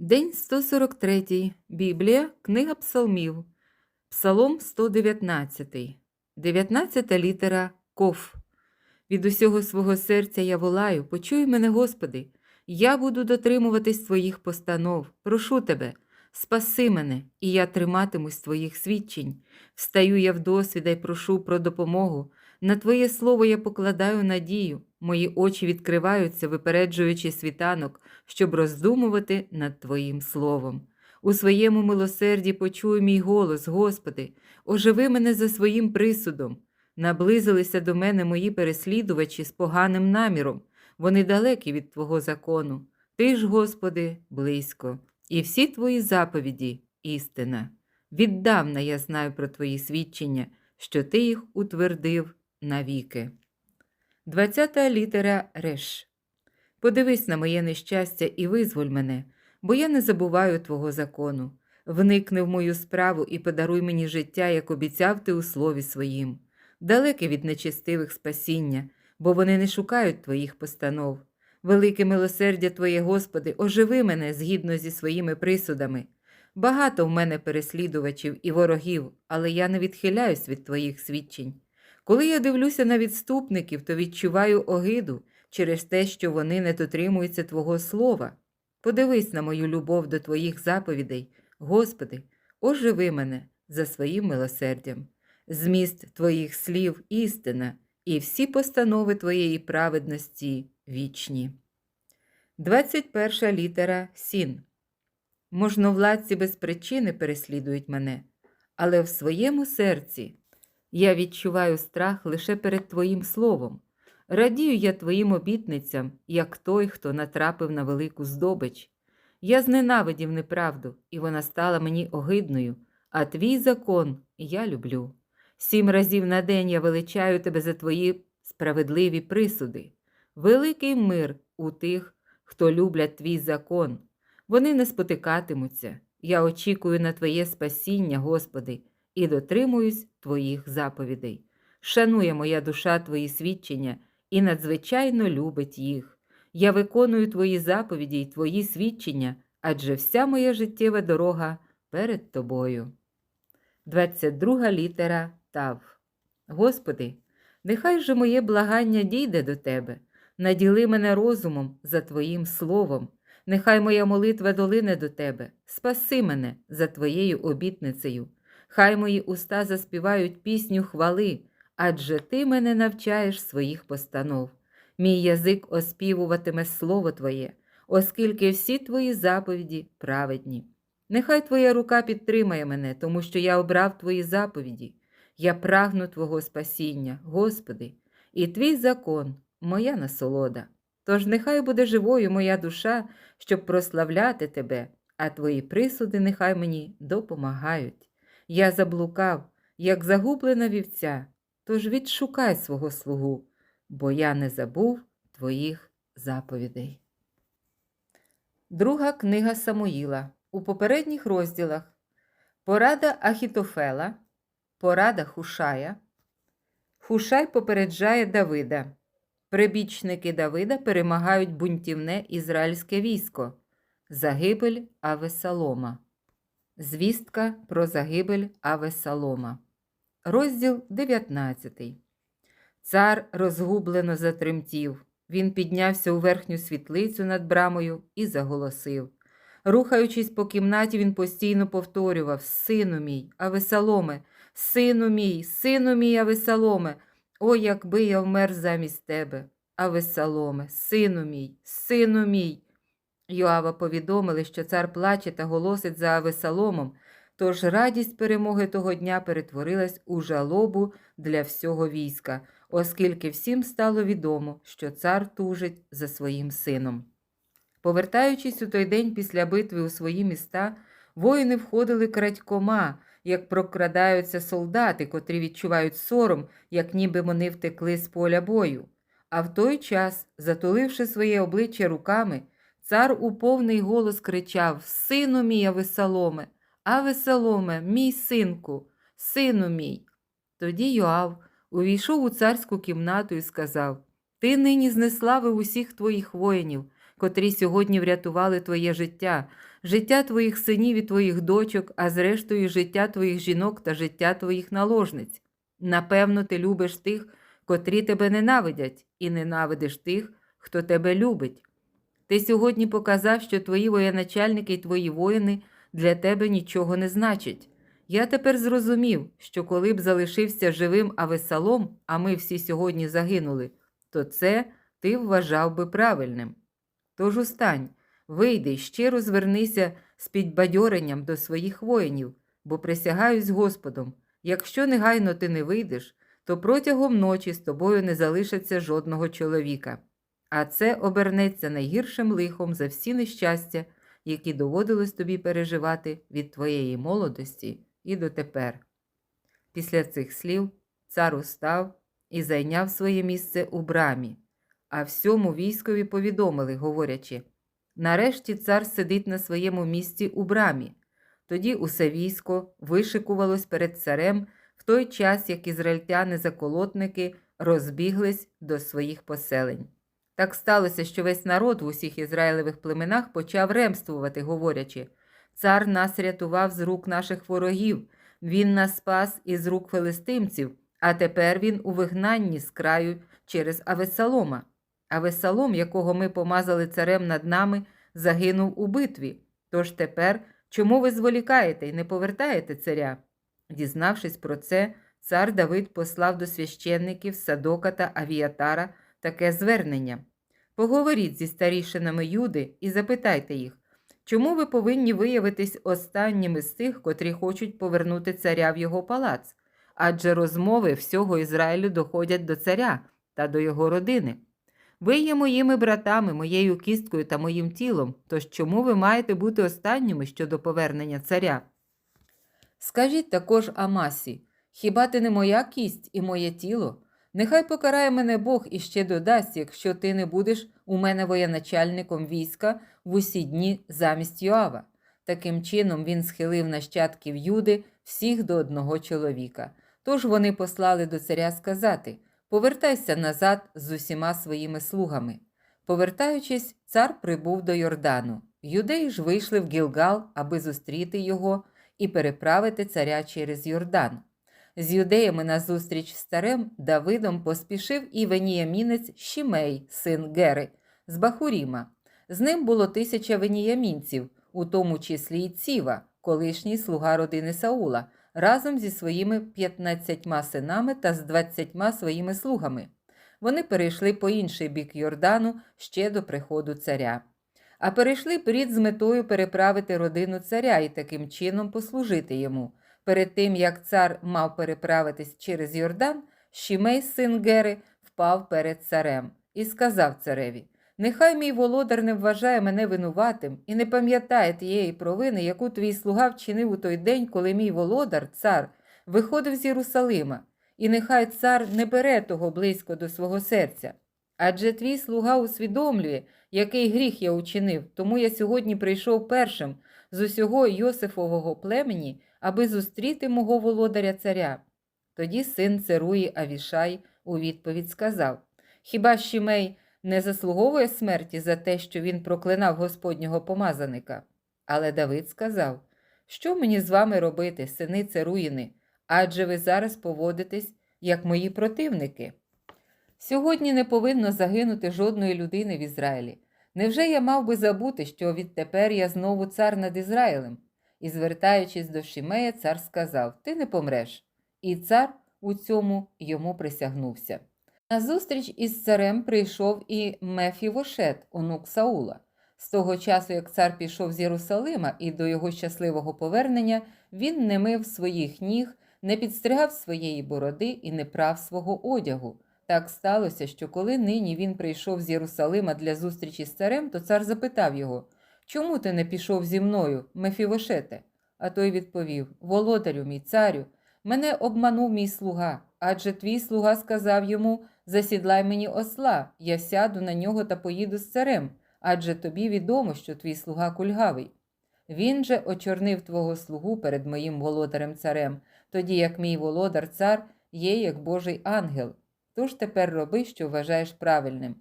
День 143. Біблія, Книга Псалмів. Псалом 119. 19 літера Ков. Від усього свого серця я волаю, почуй мене, Господи. Я буду дотримуватись Твоїх постанов. Прошу Тебе, спаси мене, і я триматимусь Твоїх свідчень. Встаю я в досвіда й прошу про допомогу. На Твоє слово я покладаю надію. Мої очі відкриваються, випереджуючи світанок, щоб роздумувати над Твоїм словом. У своєму милосерді почуй мій голос, Господи, оживи мене за своїм присудом. Наблизилися до мене мої переслідувачі з поганим наміром, вони далекі від Твого закону. Ти ж, Господи, близько, і всі Твої заповіді істина. Віддавна я знаю про Твої свідчення, що Ти їх утвердив навіки. Двадцята літера Реш. Подивись на моє нещастя і визволь мене, бо я не забуваю Твого закону. Вникни в мою справу і подаруй мені життя, як обіцяв ти у слові своїм, далеке від нечестивих спасіння, бо вони не шукають Твоїх постанов. Велике милосердя Твоє, Господи, оживи мене згідно зі своїми присудами. Багато в мене переслідувачів і ворогів, але я не відхиляюсь від Твоїх свідчень. Коли я дивлюся на відступників, то відчуваю огиду через те, що вони не дотримуються Твого слова. Подивись на мою любов до Твоїх заповідей, Господи, оживи мене за своїм милосердям. Зміст Твоїх слів істина, і всі постанови Твоєї праведності вічні. 21 літера Сін. Можновладці без причини переслідують мене, але в своєму серці я відчуваю страх лише перед Твоїм словом. Радію я Твоїм обітницям, як той, хто натрапив на велику здобич. Я зненавидів неправду, і вона стала мені огидною, а твій закон я люблю. Сім разів на день я величаю тебе за твої справедливі присуди. Великий мир у тих, хто люблять твій закон. Вони не спотикатимуться. Я очікую на Твоє спасіння, Господи, і дотримуюсь Твоїх заповідей. Шанує моя душа Твої свідчення і надзвичайно любить їх. Я виконую Твої заповіді й Твої свідчення, адже вся моя життєва дорога перед Тобою. 22 літера Тав. Господи, нехай же моє благання дійде до Тебе, наділи мене розумом за Твоїм словом. Нехай моя молитва долине до Тебе, спаси мене за Твоєю обітницею. Хай мої уста заспівають пісню хвали, адже Ти мене навчаєш своїх постанов. Мій язик оспівуватиме слово Твоє, оскільки всі Твої заповіді праведні. Нехай Твоя рука підтримає мене, тому що я обрав Твої заповіді. Я прагну Твого спасіння, Господи, і Твій закон моя насолода. Тож нехай буде живою моя душа, щоб прославляти Тебе, а Твої присуди нехай мені допомагають. Я заблукав, як загублена вівця, тож відшукай свого слугу, бо я не забув Твоїх заповідей. Друга книга Самуїла у попередніх розділах Порада Ахітофела, Порада Хушая. Хушай попереджає Давида. Прибічники Давида перемагають бунтівне ізраїльське військо. Загибель Авесалома. Звістка про загибель Авесалома. Розділ 19. Цар розгублено затремтів. Він піднявся у верхню світлицю над брамою і заголосив. Рухаючись по кімнаті, він постійно повторював Сину мій, Авесаломе, сину мій, сину мій, Авесаломе. О, якби я вмер замість тебе, Авесаломе, сину мій, сину мій. Йоава повідомили, що цар плаче та голосить за Авесаломом, тож радість перемоги того дня перетворилась у жалобу для всього війська, оскільки всім стало відомо, що цар тужить за своїм сином. Повертаючись у той день після битви у свої міста, воїни входили крадькома, як прокрадаються солдати, котрі відчувають сором, як ніби вони втекли з поля бою. А в той час, затуливши своє обличчя руками, цар у повний голос кричав Сину мій, Авесаломе, Авесаломе, мій синку, сину мій. Тоді Йоав увійшов у царську кімнату і сказав Ти нині знеславив усіх твоїх воїнів, котрі сьогодні врятували твоє життя. життя твоїх синів і твоїх дочок, а зрештою життя твоїх жінок та життя твоїх наложниць. Напевно, ти любиш тих, котрі тебе ненавидять, і ненавидиш тих, хто тебе любить. Ти сьогодні показав, що твої воєначальники і твої воїни для тебе нічого не значать. Я тепер зрозумів, що коли б залишився живим Авесалом, а ми всі сьогодні загинули, то це ти вважав би правильним. Тож устань, вийди щиро звернися з підбадьоренням до своїх воїнів, бо присягаюсь Господом, якщо негайно ти не вийдеш, то протягом ночі з тобою не залишиться жодного чоловіка. А це обернеться найгіршим лихом за всі нещастя, які доводилось тобі переживати від твоєї молодості і дотепер. Після цих слів цар устав і зайняв своє місце у брамі, а всьому військові повідомили, говорячи нарешті цар сидить на своєму місці у брамі. Тоді усе військо вишикувалось перед царем в той час, як ізраїльтяни-заколотники розбіглись до своїх поселень. Так сталося, що весь народ в усіх ізраїлевих племенах почав ремствувати, говорячи Цар нас рятував з рук наших ворогів, він нас спас із рук филистимців, а тепер він у вигнанні з краю через Авесалома. Авесалом, якого ми помазали царем над нами, загинув у битві. Тож тепер чому ви зволікаєте і не повертаєте царя? Дізнавшись про це, цар Давид послав до священників Садока та Авіатара таке звернення. Поговоріть зі старішинами Юди і запитайте їх, чому ви повинні виявитись останніми з тих, котрі хочуть повернути царя в його палац, адже розмови всього Ізраїлю доходять до царя та до його родини. Ви є моїми братами, моєю кісткою та моїм тілом, тож чому ви маєте бути останніми щодо повернення царя? Скажіть також Амасі, хіба ти не моя кість і моє тіло? Нехай покарає мене Бог і ще додасть, якщо ти не будеш у мене воєначальником війська в усі дні замість Йоава. Таким чином він схилив нащадків Юди всіх до одного чоловіка. Тож вони послали до царя сказати Повертайся назад з усіма своїми слугами. Повертаючись, цар прибув до Йордану. Юдеї ж вийшли в Гілгал, аби зустріти його і переправити царя через Йордан. З юдеями на зустріч з царем Давидом поспішив і веніямінець Шімей, син Гери, з Бахуріма. З ним було тисяча веніямінців, у тому числі й Ціва, колишній слуга родини Саула, разом зі своїми п'ятнадцятьма синами та з двадцятьма своїми слугами. Вони перейшли по інший бік Йордану ще до приходу царя. А перейшли прід з метою переправити родину царя і таким чином послужити йому. Перед тим, як цар мав переправитись через Йордан, Шімей, син Гери, впав перед царем і сказав цареві: Нехай мій володар не вважає мене винуватим і не пам'ятає тієї провини, яку твій слуга вчинив у той день, коли мій володар, цар, виходив з Єрусалима, і нехай цар не бере того близько до свого серця. Адже твій слуга усвідомлює, який гріх я учинив, тому я сьогодні прийшов першим з усього Йосифового племені аби зустріти мого володаря царя. Тоді син Церуї Авішай у відповідь сказав Хіба Шімей не заслуговує смерті за те, що він проклинав Господнього помазаника? Але Давид сказав Що мені з вами робити, сини Церуїни? Адже ви зараз поводитесь, як мої противники. Сьогодні не повинно загинути жодної людини в Ізраїлі. Невже я мав би забути, що відтепер я знову цар над Ізраїлем? І, звертаючись до Шімея, цар сказав: Ти не помреш. І цар у цьому йому присягнувся. На зустріч із царем прийшов і Мефівошет, онук Саула. З того часу, як цар пішов з Єрусалима і до його щасливого повернення, він не мив своїх ніг, не підстригав своєї бороди і не прав свого одягу. Так сталося, що коли нині він прийшов з Єрусалима для зустрічі з царем, то цар запитав його Чому ти не пішов зі мною, Мефівошете? А той відповів Володарю, мій царю, мене обманув мій слуга, адже твій слуга сказав йому Засідлай мені осла, я сяду на нього та поїду з царем, адже тобі відомо, що твій слуга кульгавий. Він же очорнив твого слугу перед моїм володарем царем, тоді як мій володар цар є як Божий ангел. Тож тепер роби, що вважаєш правильним.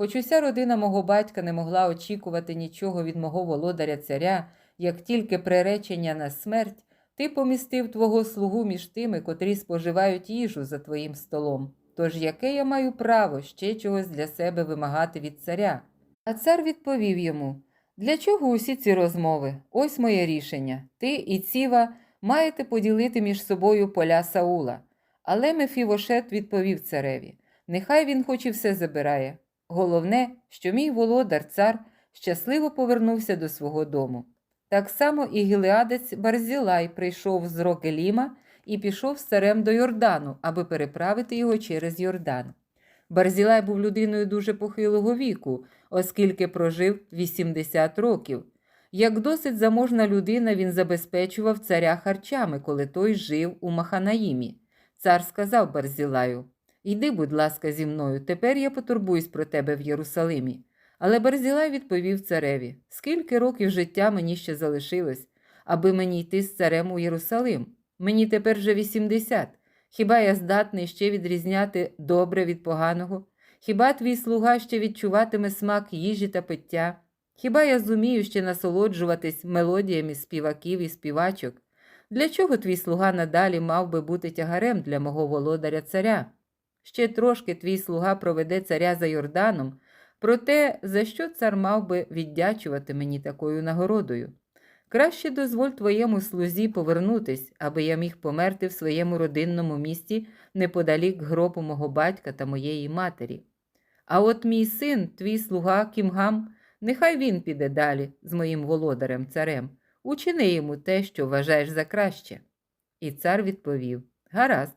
Хоч уся родина мого батька не могла очікувати нічого від мого володаря царя, як тільки приречення на смерть, ти помістив твого слугу між тими, котрі споживають їжу за твоїм столом. Тож яке я маю право ще чогось для себе вимагати від царя? А цар відповів йому: Для чого усі ці розмови? Ось моє рішення. Ти і Ціва маєте поділити між собою поля Саула. Але Мефівошет відповів цареві: Нехай він хоч і все забирає. Головне, що мій володар цар щасливо повернувся до свого дому. Так само і гілеадець Барзілай прийшов з Рокеліма і пішов з царем до Йордану, аби переправити його через Йордан. Барзілай був людиною дуже похилого віку, оскільки прожив 80 років. Як досить заможна людина, він забезпечував царя харчами, коли той жив у Маханаїмі. Цар сказав Барзілаю: Йди, будь ласка, зі мною, тепер я потурбуюсь про тебе в Єрусалимі. Але Барзілай відповів цареві: Скільки років життя мені ще залишилось, аби мені йти з царем у Єрусалим? Мені тепер вже 80. Хіба я здатний ще відрізняти добре від поганого? Хіба твій слуга ще відчуватиме смак їжі та пиття? Хіба я зумію ще насолоджуватись мелодіями співаків і співачок? Для чого твій слуга надалі мав би бути тягарем для мого володаря царя? Ще трошки твій слуга проведе царя за Йорданом, проте за що цар мав би віддячувати мені такою нагородою? Краще дозволь твоєму слузі повернутись, аби я міг померти в своєму родинному місті неподалік гробу мого батька та моєї матері. А от мій син, твій слуга Кімгам, нехай він піде далі з моїм володарем царем. Учини йому те, що вважаєш за краще. І цар відповів: Гаразд,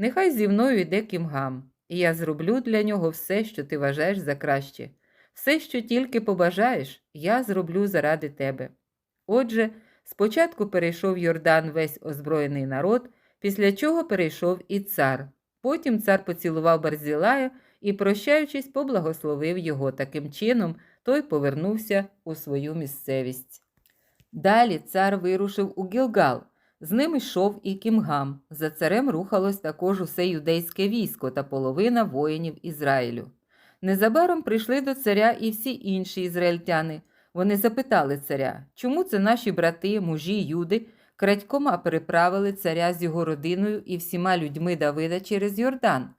нехай зі мною йде Кімгам, і я зроблю для нього все, що ти вважаєш за краще. Все, що тільки побажаєш, я зроблю заради тебе. Отже, спочатку перейшов Йордан весь озброєний народ, після чого перейшов і цар. Потім цар поцілував Барзілая і, прощаючись, поблагословив його. Таким чином, той повернувся у свою місцевість. Далі цар вирушив у Гілгал. З ним йшов і Кімгам. За царем рухалось також усе юдейське військо та половина воїнів Ізраїлю. Незабаром прийшли до царя і всі інші ізраїльтяни. Вони запитали царя, чому це наші брати, мужі, юди, крадькома переправили царя з його родиною і всіма людьми Давида через Йордан.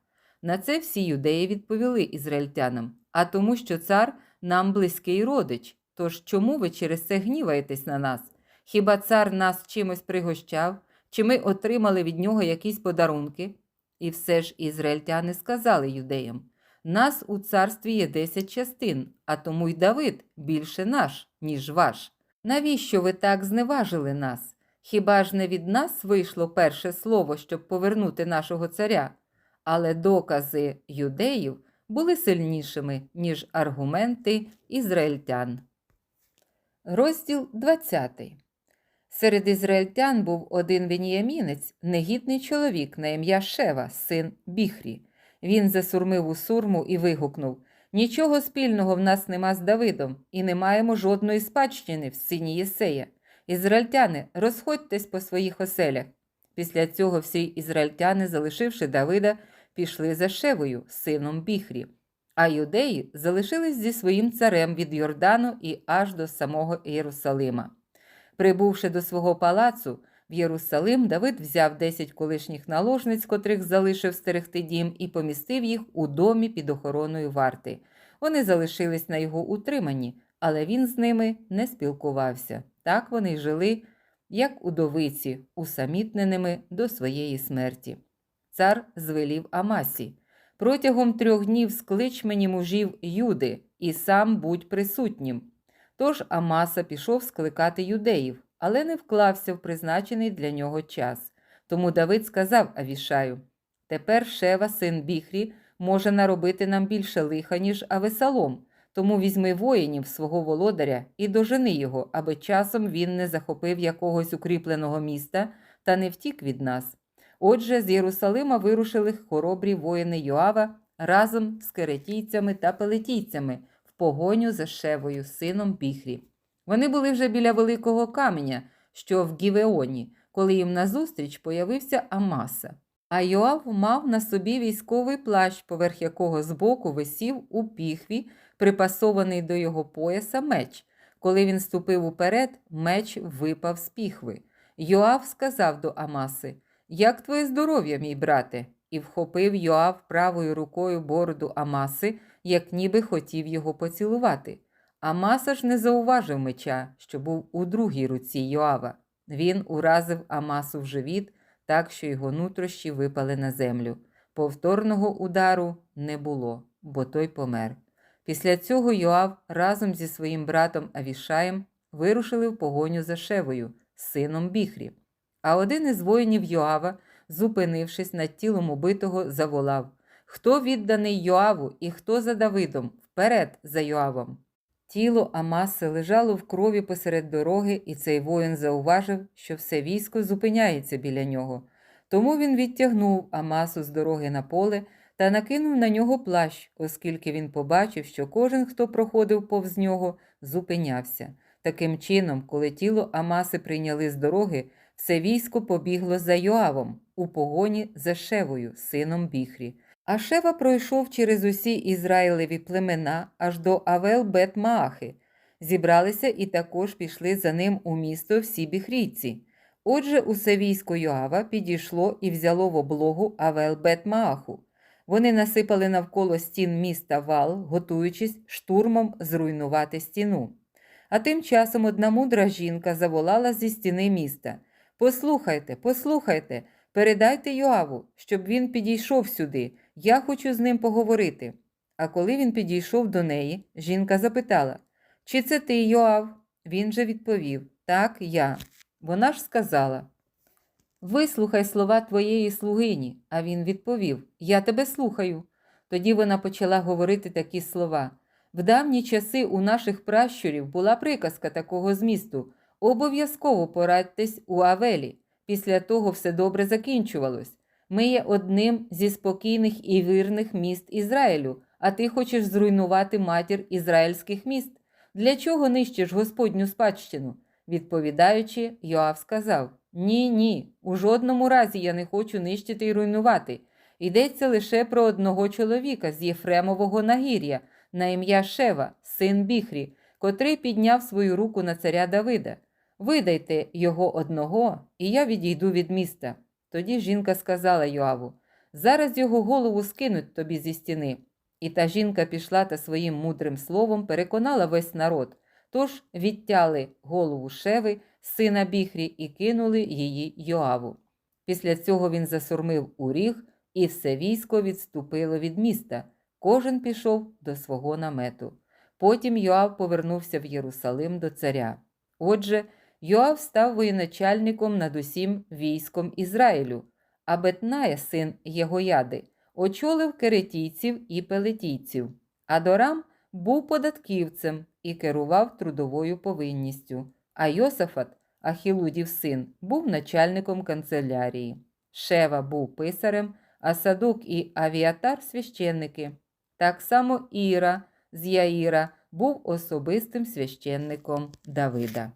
На це всі юдеї відповіли ізраїльтянам, а тому, що цар нам близький родич. Тож чому ви через це гніваєтесь на нас? Хіба цар нас чимось пригощав, чи ми отримали від нього якісь подарунки? І все ж ізраїльтяни сказали юдеям нас у царстві є десять частин, а тому й Давид більше наш, ніж ваш. Навіщо ви так зневажили нас? Хіба ж не від нас вийшло перше слово, щоб повернути нашого царя? Але докази юдеїв були сильнішими, ніж аргументи ізраїльтян. Розділ 20. Серед ізраїльтян був один веніямінець, негідний чоловік на ім'я Шева, син Біхрі. Він засурмив у сурму і вигукнув Нічого спільного в нас нема з Давидом, і не маємо жодної спадщини в сині Єсея. Ізраїльтяни, розходьтесь по своїх оселях. Після цього всі ізраїльтяни, залишивши Давида, пішли за Шевою, сином Біхрі. А юдеї залишились зі своїм царем від Йордану і аж до самого Єрусалима. Прибувши до свого палацу, в Єрусалим Давид взяв десять колишніх наложниць, котрих залишив стерегти дім, і помістив їх у домі під охороною варти. Вони залишились на його утриманні, але він з ними не спілкувався. Так вони жили, як удовиці, усамітненими до своєї смерті. Цар звелів Амасі. Протягом трьох днів склич мені мужів Юди, і сам будь присутнім. Тож Амаса пішов скликати юдеїв, але не вклався в призначений для нього час. Тому Давид сказав Авішаю: Тепер Шева, син Біхрі, може наробити нам більше лиха, ніж Авесалом, тому візьми воїнів свого володаря і дожени його, аби часом він не захопив якогось укріпленого міста та не втік від нас. Отже, з Єрусалима вирушили хоробрі воїни Йоава разом з керетійцями та пелетійцями погоню за Шевою, сином Біхрі. Вони були вже біля великого каменя, що в Гівеоні, коли їм назустріч появився Амаса. А Йоав мав на собі військовий плащ, поверх якого збоку висів у піхві, припасований до його пояса меч. Коли він ступив уперед, меч випав з піхви. Йоав сказав до Амаси: Як твоє здоров'я, мій брате? І вхопив Йоав правою рукою бороду Амаси, як ніби хотів його поцілувати. Амаса ж не зауважив меча, що був у другій руці Йоава. Він уразив Амасу в живіт, так що його нутрощі випали на землю. Повторного удару не було, бо той помер. Після цього Йоав разом зі своїм братом Авішаєм вирушили в погоню за Шевою, сином Біхрі. А один із воїнів Йоава, зупинившись над тілом убитого, заволав Хто відданий Йоаву і хто за Давидом? Вперед за Йоавом. Тіло Амаси лежало в крові посеред дороги, і цей воїн зауважив, що все військо зупиняється біля нього. Тому він відтягнув Амасу з дороги на поле та накинув на нього плащ, оскільки він побачив, що кожен, хто проходив повз нього, зупинявся. Таким чином, коли тіло Амаси прийняли з дороги, все військо побігло за Йоавом у погоні за Шевою, сином Біхрі. А Шева пройшов через усі Ізраїлеві племена аж до Авел Бет-Маахи. Зібралися і також пішли за ним у місто всі біхрійці. Отже, усе військо Йоава підійшло і взяло в облогу Авел Бет-Мааху. Вони насипали навколо стін міста вал, готуючись штурмом зруйнувати стіну. А тим часом одна мудра жінка заволала зі стіни міста Послухайте, послухайте, передайте Йоаву, щоб він підійшов сюди. Я хочу з ним поговорити. А коли він підійшов до неї, жінка запитала Чи це ти, Йоав? Він же відповів Так, я. Вона ж сказала Вислухай слова твоєї слугині. А він відповів Я тебе слухаю. Тоді вона почала говорити такі слова. В давні часи у наших пращурів була приказка такого змісту обов'язково порадьтесь у Авелі. Після того все добре закінчувалось. Ми є одним зі спокійних і вірних міст Ізраїлю, а ти хочеш зруйнувати матір ізраїльських міст. Для чого нищиш Господню спадщину? Відповідаючи, Йоав сказав: Ні, ні, у жодному разі я не хочу нищити і руйнувати. Йдеться лише про одного чоловіка з Єфремового нагір'я, на ім'я Шева, син Біхрі, котрий підняв свою руку на царя Давида. Видайте його одного, і я відійду від міста. Тоді жінка сказала Йоаву: Зараз його голову скинуть тобі зі стіни. І та жінка пішла та своїм мудрим словом переконала весь народ. Тож відтяли голову Шеви, сина Біхрі, і кинули її Йоаву. Після цього він засурмив у ріг, і все військо відступило від міста. Кожен пішов до свого намету. Потім Йоав повернувся в Єрусалим до царя. Отже, Йоав став воєначальником над усім військом Ізраїлю, а Бетная, син Єгояди, очолив керетійців і пелетійців. Адорам був податківцем і керував трудовою повинністю, а Йосафат, Ахілудів син, був начальником канцелярії. Шева був писарем, а Садук і Авіатар священники. Так само Іра з Яїра був особистим священником Давида.